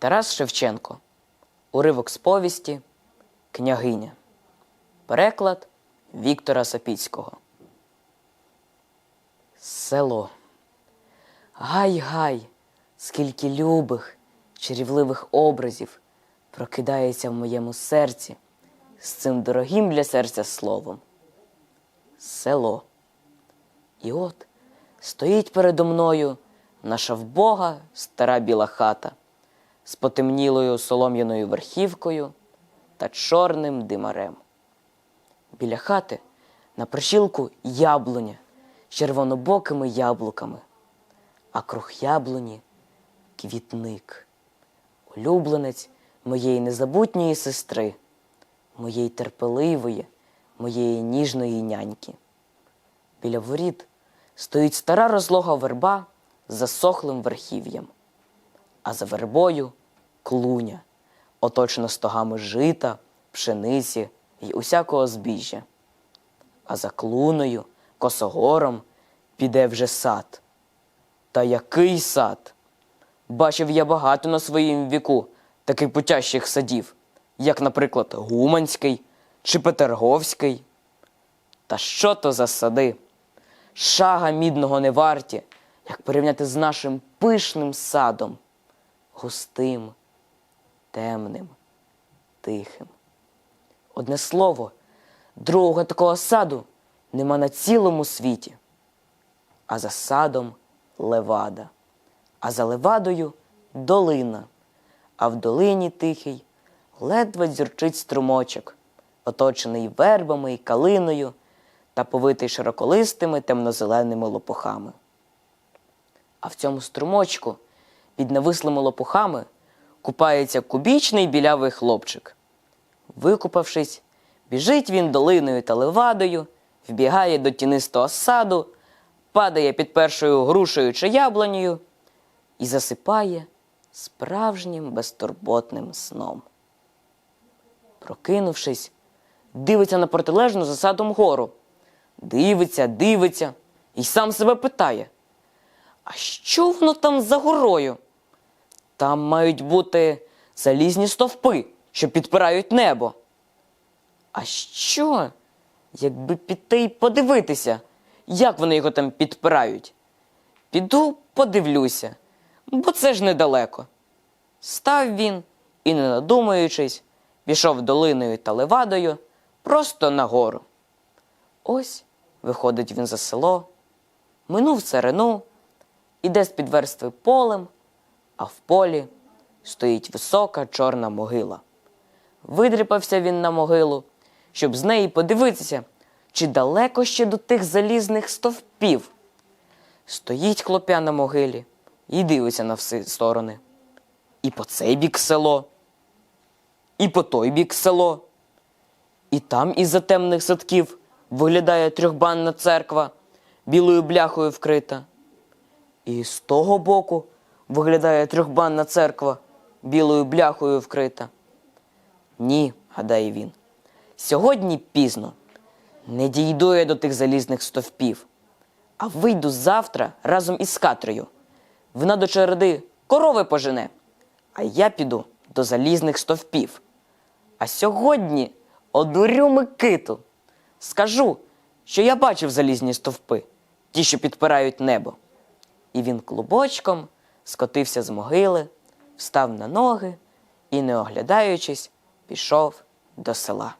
Тарас Шевченко. Уривок з повісті Княгиня. Переклад Віктора Сапіцького. Село. Гай-гай, скільки любих, чарівливих образів прокидається в моєму серці з цим дорогим для серця словом. Село. І от стоїть передо мною наша вбога стара біла хата з потемнілою солом'яною верхівкою та чорним димарем. Біля хати на прищілку яблуня з червонобокими яблуками, а круг яблуні квітник, улюбленець моєї незабутньої сестри, моєї терпеливої, моєї ніжної няньки. Біля воріт стоїть стара розлога верба з засохлим верхів'ям, а за вербою клуня, оточена стогами жита, пшениці й усякого збіжжя. А за клуною, косогором піде вже сад. Та який сад? Бачив я багато на своїм віку таких путящих садів, як, наприклад, Гуманський чи Петерговський. Та що то за сади? Шага мідного не варті, як порівняти з нашим пишним садом, густим, темним, тихим. Одне слово, другого такого саду нема на цілому світі. А за садом левада, а за левадою долина, а в долині тихий ледве дзюрчить струмочок, оточений вербами і калиною та повитий широколистими темнозеленими лопухами. А в цьому струмочку під навислими лопухами купається кубічний білявий хлопчик. Викупавшись, біжить він долиною та левадою, вбігає до тінистого саду, падає під першою грушею чи яблунею і засипає справжнім безтурботним сном. Прокинувшись, дивиться на протилежну за садом гору. Дивиться, дивиться і сам себе питає: А що воно там за горою? Там мають бути залізні стовпи, що підпирають небо. А що, якби піти й подивитися, як вони його там підпирають? Піду подивлюся, бо це ж недалеко. Став він і, не надумуючись, пішов долиною та левадою просто нагору. Ось виходить він за село, минув царину, іде з під верстви полем, а в полі стоїть висока чорна могила. Видріпався він на могилу, щоб з неї подивитися, чи далеко ще до тих залізних стовпів. Стоїть хлоп'я на могилі і дивиться на всі сторони. І по цей бік село, і по той бік село. І там із-за темних садків виглядає трьохбанна церква, білою бляхою вкрита. І з того боку виглядає трьохбанна церква, білою бляхою вкрита. Ні, гадає він. Сьогодні пізно. Не дійду я до тих залізних стовпів, а вийду завтра разом із Катрою. Вона до череди корови пожене, а я піду до залізних стовпів. А сьогодні одурю Микиту. Скажу, що я бачив залізні стовпи, ті, що підпирають небо. І він клубочком скотився з могили, встав на ноги і, не оглядаючись, пішов до села.